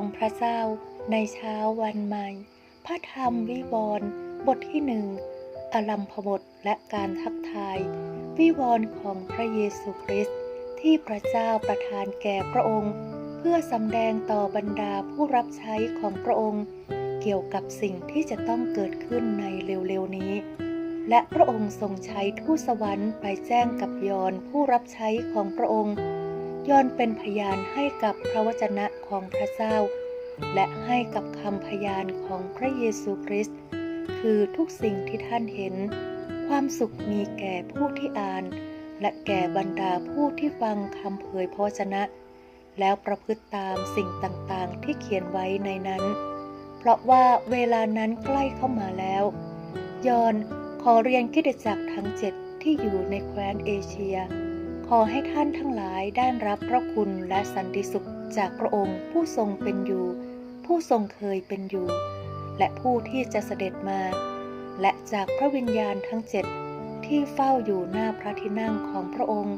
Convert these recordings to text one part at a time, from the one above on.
องพระเจ้าในเช้าวันใหม่ พระธรรมวิวรณ์บทที่หนึ่งอลัมพบทและการทักทาย วิวรณ์ของพระเยซูคริสต์ที่พระเจ้าประทานแก่พระองค์ เพื่อสำแดงต่อบรรดาผู้รับใช้ของพระองค์ เกี่ยวกับสิ่งที่จะต้องเกิดขึ้นในเร็วๆนี้ และพระองค์ทรงใช้ทูตสวรรค์ไปแจ้งกับยอนผู้รับใช้ของพระองค์ ยอนเป็นพยานให้กับพระวจนะของพระเจ้า และให้กับคำพยานของพระเยซูคริสต์คือทุกสิ่งที่ท่านเห็น ความสุขมีแก่ผู้ที่อ่าน และแก่บรรดาผู้ที่ฟังคำเผยพระวจนะ แล้วประพฤติตามสิ่งต่างๆที่เขียนไว้ในนั้น เพราะว่าเวลานั้นใกล้เข้ามาแล้ว ยอนขอเรียนกิจจักทั้งเจ็ดที่อยู่ในแคว้นเอเชีย ขอให้ท่านทั้งหลายได้รับพระคุณและสันติสุขจากพระองค์ผู้ทรงเป็นอยู่ ผู้ทรงเคยเป็นอยู่ และผู้ที่จะเสด็จมา และจากพระวิญญาณทั้งเจ็ดที่เฝ้าอยู่หน้าพระที่นั่งของพระองค์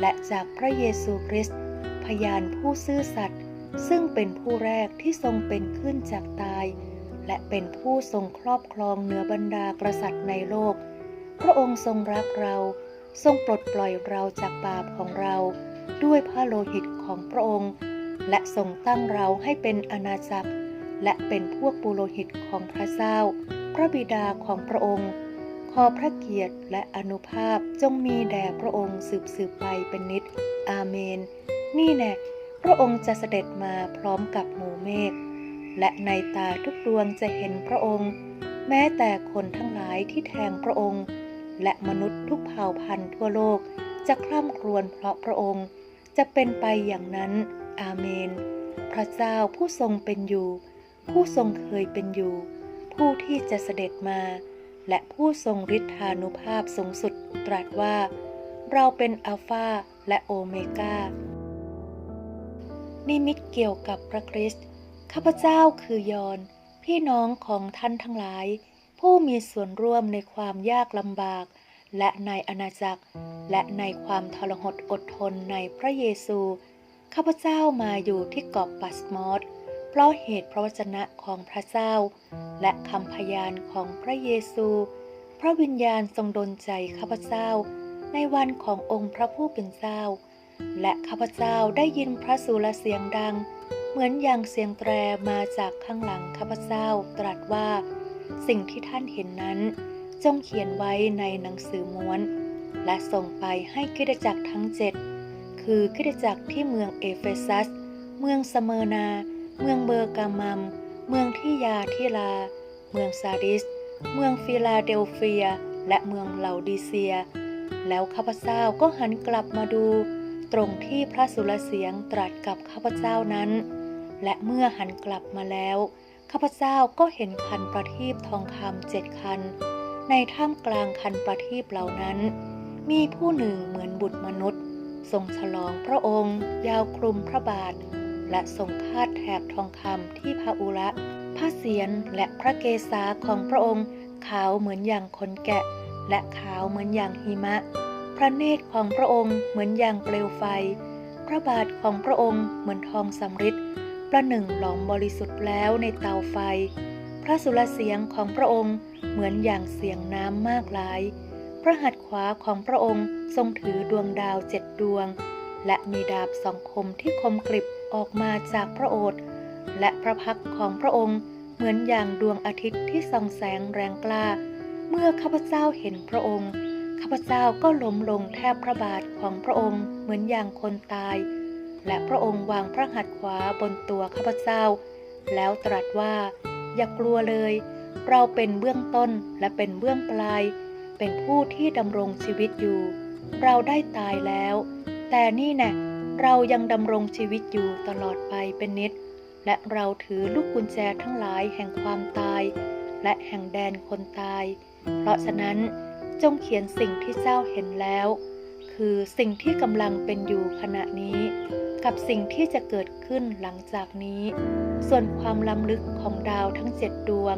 และจากพระเยซูคริสต์พยานผู้ซื่อสัตย์ซึ่งเป็นผู้แรกที่ทรงเป็นขึ้นจากตาย และเป็นผู้ทรงครอบครองเหนือบรรดากษัตริย์ในโลก พระองค์ทรงรักเรา ทรงปลดปล่อยเราจากบาปของเราด้วยพระโลหิตของพระองค์ และทรงตั้งเราให้เป็นอาณาจักร และเป็นพวกปุโรหิตของพระเจ้า พระบิดาของพระองค์ ขอพระเกียรติและอนุภาพจงมีแด่พระองค์สืบสืบไปเป็นนิจอาเมน นี่แน่พระองค์จะเสด็จมาพร้อมกับหมู่เมฆ และในตาทุกดวงจะเห็นพระองค์ แม้แต่คนทั้งหลายที่แทงพระองค์ และมนุษย์ทุกเผ่าพันธุ์ทั่วโลก จะคร่ำครวญเพราะพระองค์ จะเป็นไปอย่างนั้น อาเมน พระเจ้าผู้ทรงเป็นอยู่ ผู้ทรงเคยเป็นอยู่ ผู้ที่จะเสด็จมา และผู้ทรงฤทธานุภาพสูงสุดตรัสว่า เราเป็นอัลฟาและโอเมกานิมิตเกี่ยวกับพระคริสต์ข้าพเจ้าคือยอน พี่น้องของท่านทั้งหลาย ผู้มีส่วนร่วมในความยากลำบาก และในอาณาจักร และในความทรหดอดทนในพระเยซู ข้าพเจ้ามาอยู่ที่เกาะปัสมอสเพราะเหตุพระวจนะของพระเจ้า และคำพยานของพระเยซู พระวิญญาณทรงดลใจข้าพเจ้า ในวันขององค์พระผู้เป็นเจ้า และข้าพเจ้าได้ยินพระสุรเสียงดัง เหมือนอย่างเสียงแตรมาจากข้างหลังข้าพเจ้าตรัสว่า สิ่งที่ท่านเห็นนั้น จงเขียนไว้ในหนังสือม้วน และส่งไปให้คริสตจักรทั้งเจ็ดคือคริสตจักรที่เมืองเอเฟซัส เมืองสเมอนา เมืองเบอร์กามัม เมืองที่ยาทิลา เมืองซาดิส เมืองฟิลาเดลเฟีย และเมืองเหลาดีเซีย แล้วข้าพเจ้าก็หันกลับมาดู ตรงที่พระสุรเสียงตรัสกับข้าพเจ้านั้น และเมื่อหันกลับมาแล้ว ข้าพเจ้าก็เห็นคันประทีปทองคำเจ็ดคัน ในท่ามกลางคันประทีปเหล่านั้น มีผู้หนึ่งเหมือนบุตรมนุษย์ ทรงฉลองพระองค์ ยาวคลุมพระบาท และทรงคาดแถบทองคำที่พระอุระผ้าเสียนและพระเกศาของพระองค์ขาวเหมือนอย่างขนแกะ และขาวเหมือนอย่างหิมะ พระเนตรของพระองค์เหมือนอย่างเปลวไฟ พระบาทของพระองค์เหมือนทองสำริด ประหนึ่งหลอมบริสุทธิ์แล้วในเตาไฟ พระสุรเสียงของพระองค์เหมือนอย่างเสียงน้ำมากหลาย พระหัตถ์ขวาของพระองค์ทรงถือดวงดาวเจ็ดดวง และมีดาบสองคมที่คมกริบออกมาจากพระโอษฐ์และพระพักของพระองค์เหมือนอย่างดวงอาทิตย์ที่ส่องแสงแรงกล้า เมื่อข้าพเจ้าเห็นพระองค์ ข้าพเจ้าก็ล้มลงแทบพระบาทของพระองค์เหมือนอย่างคนตาย และพระองค์วางพระหัตถ์ขวาบนตัวข้าพเจ้า แล้วตรัสว่า อย่ากลัวเลย เราเป็นเบื้องต้นและเป็นเบื้องปลาย เป็นผู้ที่ดำรงชีวิตอยู่ เราได้ตายแล้ว แต่นี่แน่เรายังดำรงชีวิตอยู่ตลอดไปเป็นนิด และเราถือลูกกุญแจทั้งหลายแห่งความตาย และแห่งแดนคนตาย เพราะฉะนั้นจงเขียนสิ่งที่เจ้าเห็นแล้ว คือสิ่งที่กำลังเป็นอยู่ขณะนี้ กับสิ่งที่จะเกิดขึ้นหลังจากนี้ ส่วนความล้ำลึกของดาวทั้งเจ็ดดวง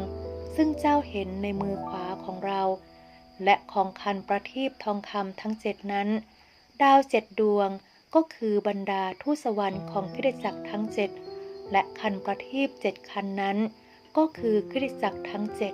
ซึ่งเจ้าเห็นในมือขวาของเรา และของคันประทีปทองคำทั้งเจ็ดนั้น ดาวเจ็ดดวงก็คือบรรดาทูตสวรรค์ของคริสจักรทั้งเจ็ดและคันประทีปเจ็ดคันนั้น ก็คือคริสจักรทั้งเจ็ด